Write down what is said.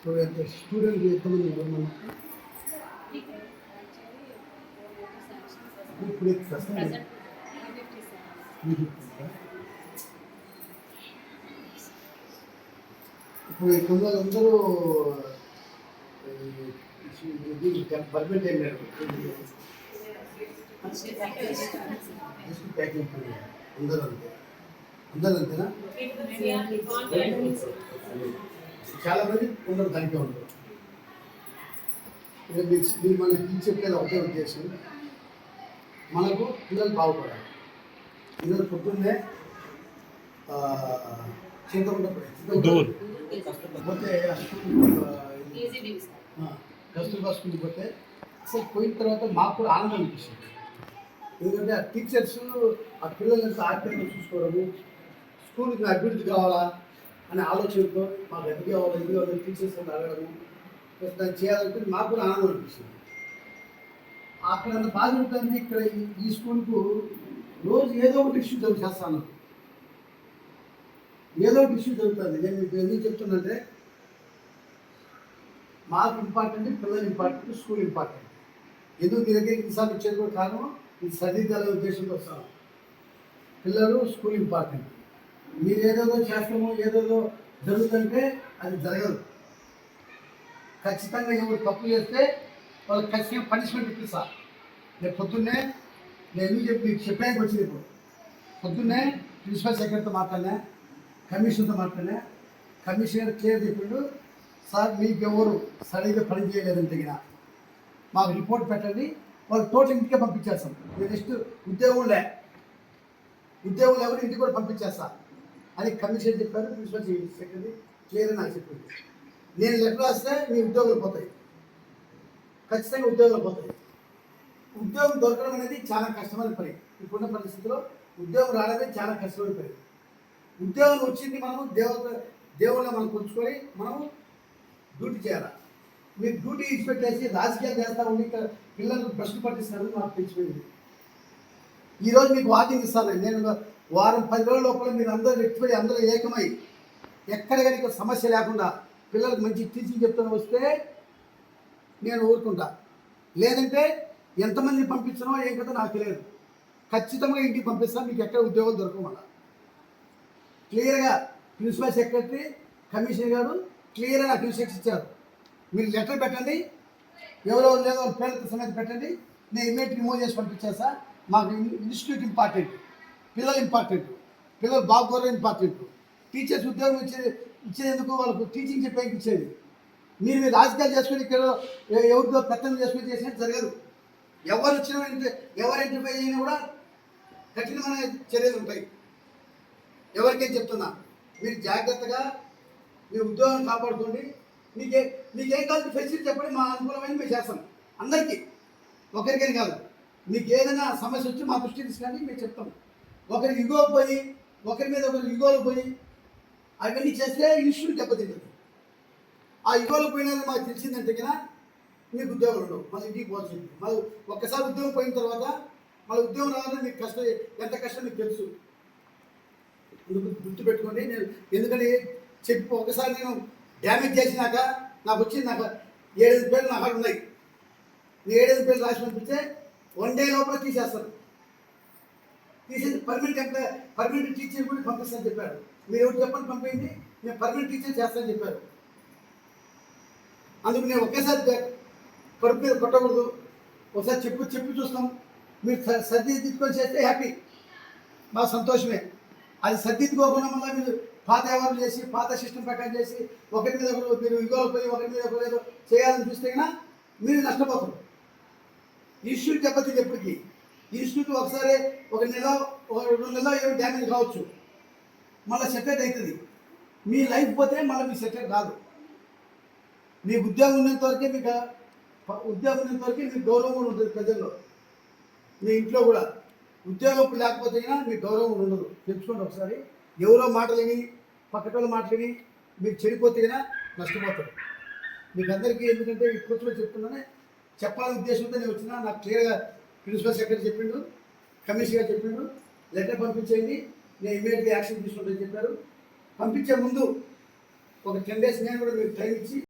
So ఎంత student ఎంతమంది ఉన్నారు మనకు? ఇప్పుడు ఎంత ప్రస్తుతం మీకు ఉందా? ఇప్పుడు ఈ పిల్లలందరూ పర్మనెంట్ ఏం లేదు జస్ట్ ప్యాకింగ్ అందరూ అంతే అందరూ అంతేనా చాలా మంది ఉండరు దానికే ఉండరు. మీకు మీరు మనకి చెప్పేది ఒకటే ఉద్దేశం. మనకు పిల్లలు బాగుపడాలి. ఈరోజు పొద్దున్నే ఆ, చింతకుంట దూర్. పోతే కస్తూర్బా స్కూల్కి పోతే అసలు పోయిన తర్వాత మాకు కూడా ఆనందం అనిపిస్తుంది. ఎందుకంటే ఆ టీచర్స్ ఆ పిల్లల్ని ఎంత ఆప్యాయంగా చూసుకోవడము స్కూల్కి అభివృద్ధి కావాలా అనే ఆలోచనతో మాకు అది కావాలి ఇది కావాలి టీచర్స్ అని అడగడము దాన్ని చేయాలంటే మాకు కూడా ఆనందం అనిపిస్తుంది. అక్కడ అంత బాధ ఉంటుంది ఇక్కడ ఈ- స్కూల్కు రోజు ఏదో ఒకటి ఇష్యూ జరుగు చేస్తాను. ఏదో ఒకటి ఇష్యూ జరుగుతుంది. నేను మీకు ఎందుకు చెప్తున్నంటే మాకు ఇంపార్టెంట్ పిల్లలు ఇంపార్టెంట్ స్కూల్ ఇంపార్టెంట్ ఎందుకు మీ దగ్గర ఇన్సార్లు వచ్చేది కూడా కారణం ఇది సరిదిద్దాలనే ఉద్దేశంతో వస్తాను. పిల్లలు స్కూల్ ఇంపార్టెంట్ మీరు ఏదేదో చేస్తాము ఏదేదో జరుగుతుంటే అది జరగదు. ఖచ్చితంగా ఎవరు తప్పు చేస్తే వాళ్ళకి ఖచ్చితంగా పనిష్మెంట్ ఇప్పిస్తా. నేను పొద్దున్నే నేను ఎందుకు చెప్పి మీకు చెప్పాక వచ్చింది ఇప్పుడు? పొద్దున్నే ప్రిన్సిపల్ సెక్రటరీతో మాట్లాడినా కమిషన్తో మాట్లాడినా కమిషనర్ క్లియర్ చెప్పిండు సార్ మీకు ఎవరు సరిగ్గా పని చేయలేదని తగిన. మాకు రిపోర్ట్ పెట్టండి వాళ్ళు టోటల్ ఇంటికే పంపించేస్తాం. నేను నెక్స్ట్ ఉద్యోగంలే. ఉద్యోగం ఎవరు ఇంటికి కూడా పంపించేస్తాను అని కమిషన్ చెప్పారు ప్రిన్సిపల్ సెక్రటరీ క్లియర్ నాకు చెప్పింది నేను లెటర్ రాస్తే మీ ఉద్యోగాలు పోతాయి. ఖచ్చితంగా ఉద్యోగాలు పోతాయి. ఉద్యోగం దొరకడం అనేది చాలా కష్టమైన పని. ఇప్పుడున్న పరిస్థితిలో ఉద్యోగం రావడమే చాలా కష్టమైన పని. ఉద్యోగం వచ్చింది మనం దేవత దేవుళ్ళ మనం పుంచుకొని మనం డ్యూటీ చేయాలి? మీరు డ్యూటీ ఇన్స్పెక్ట్ చేసి రాజకీయాలు చేస్తా ఉండి ఇక్కడ పిల్లలు ప్రశ్న పట్టిస్తారని నాకు తెలిసిపోయింది. ఈరోజు మీకు వాకింగ్ ఇస్తాను. నేను వారం పది రోజుల లోపల మీరు అందరూ వ్యక్తిపడి అందరూ ఏకమై ఎక్కడ కానీ సమస్య లేకుండా పిల్లలకు మంచి టీచింగ్ చెప్తాను వస్తే నేను ఊరుకుంటా. లేదంటే ఎంతమంది పంపించడమో ఏం కదా నాకు తెలియదు. ఖచ్చితంగా ఇంటికి పంపిస్తాను మీకు ఎక్కడ ఉద్యోగాలు దొరకమన్నా క్లియర్గా ప్రిన్సిపల్ సెక్రటరీ కమిషనర్ గారు క్లియర్గా నాకు ఇన్స్ట్రక్షన్ ఇచ్చారు. మీరు లెటర్ పెట్టండి ఎవరెవరు లేదో పేర్లతో సమేత పెట్టండి నేను ఇమీడియట్ రిమూవ్ చేసి పంపించేస్తా. మాకు ఇన్స్టిట్యూట్ ఇంపార్టెంట్. పిల్లలు ఇంపార్టెంట్ పిల్లలు బాగోరు ఇంపార్టెంట్ టీచర్స్ ఉద్యోగం ఇచ్చే ఇచ్చేందుకు వాళ్ళకు టీచింగ్ చెప్పేకి ఇచ్చేది మీరు మీరు రాజకీయాలు చేసుకుని ఇక్కడ ఎవరితో పెత్తనం చేసుకుని చేసినట్టు జరగదు. ఎవరు వచ్చిన ఎవరు ఇంటర్ఫై అయినా కూడా కఠినమైన చర్యలు ఉంటాయి. ఎవరికేం చెప్తున్నా మీరు జాగ్రత్తగా మీ ఉద్యోగం కాపాడుకోండి. మీకే మీకేం కాదు ఫెసిలిటీ చెప్పండి మా అనుకూలమైన మేము చేస్తాం. అందరికీ. ఒకరికని కాదు. మీకు ఏదైనా సమస్య వచ్చి మా దృష్టి తీసుకురండి మేము చెప్తాం. ఒకరికి ఇగో పోయి ఒకరి మీద ఒకరికి ఇగోలు పోయి అవన్నీ చేస్తే ఈశ్వరుడు దెబ్బతింటుంది ఆ ఇగోలు పోయినది మాకు తెలిసిందంటే కదా మీకు ఉద్యోగం ఉండవు. మళ్ళీ ఇంటికి పోవాల్సింది మళ్ళీ ఒక్కసారి ఉద్యోగం పోయిన తర్వాత మళ్ళీ ఉద్యోగం రావాలంటే మీకు కష్టం ఎంత కష్టం మీకు తెలుసు. అందుకు గుర్తుపెట్టుకోండి నేను ఎందుకంటే చెప్పి ఒకసారి నేను డ్యామేజ్ చేసినాక నాకు వచ్చింది నాకు ఏడైదు పేర్లు నా అక్కడ ఉన్నాయి. నేను ఏడైదు పేర్లు రాసి పంపిస్తే వన్ డే లోపల తీసేస్తారు. తీసేసి పర్మనెంట్ ఎంప్లాయ్ పర్మనెంట్ టీచర్ కూడా పంపిస్తాను చెప్పారు మీరు ఎవరు చెప్పండి పంపింది నేను పర్మనెంట్ టీచర్ చేస్తానని చెప్పారు అందుకు నేను ఒకేసారి పరుపు మీద కొట్టకూడదు. ఒకసారి చెప్పు చెప్పి చూస్తాం. మీరు సర్దిద్దుకొని చేస్తే హ్యాపీ మా సంతోషమే. అది సర్దిద్దుకోకుండా మళ్ళీ మీరు పాత వ్యవహారం చేసి పాత సిస్టమ్ ప్రకారం చేసి ఒకరి మీద ఒకరు మీరు ఇగోలు పోయి ఒకరి మీద ఒకరు ఏదో చేయాలని చూస్తే కన్నా మీరు నష్టపోతారు. ఇష్యూ దెబ్బతింది ఎప్పటికీ ఇన్స్టిట్యూట్ ఒకసారి ఒక నెల ఒక రెండు నెలలో ఏమి డ్యామేజ్ కావచ్చు. మళ్ళీ సెటిల్ అవుతుంది మీ లైఫ్ పోతే మళ్ళీ మీ సెటిల్ కాదు మీకు ఉద్యోగం ఉన్నంత వరకే మీకు ఉద్యోగం ఉన్నంత వరకే మీకు గౌరవం కూడా ఉంటుంది ప్రజల్లో. మీ ఇంట్లో కూడా. ఉద్యోగం లేకపోతే అయినా మీకు గౌరవం ఉండదు. తెలుసుకోండి ఒకసారి. ఎవరో మాటలేని విని పక్కటోళ్ళ మాటలేని మీరు చెడిపోతే అయినా నష్టపోతారు. మీకు అందరికీ ఎందుకంటే ఈ కూర్చోలో చెప్తున్నానే. చెప్పాలనే ఉద్దేశంతో నేను వచ్చినా నాకు క్లియర్గా ప్రిన్సిపల్ సెక్రటరీ చెప్పిండు కమిషనర్ చెప్పిండు లెటర్ పంపించేయండి నేను ఇమీడియట్గా యాక్షన్ తీసుకుంటానని చెప్పారు. పంపించే ముందు ఒక టెన్ డేస్ నేను కూడా మీకు టైం ఇచ్చి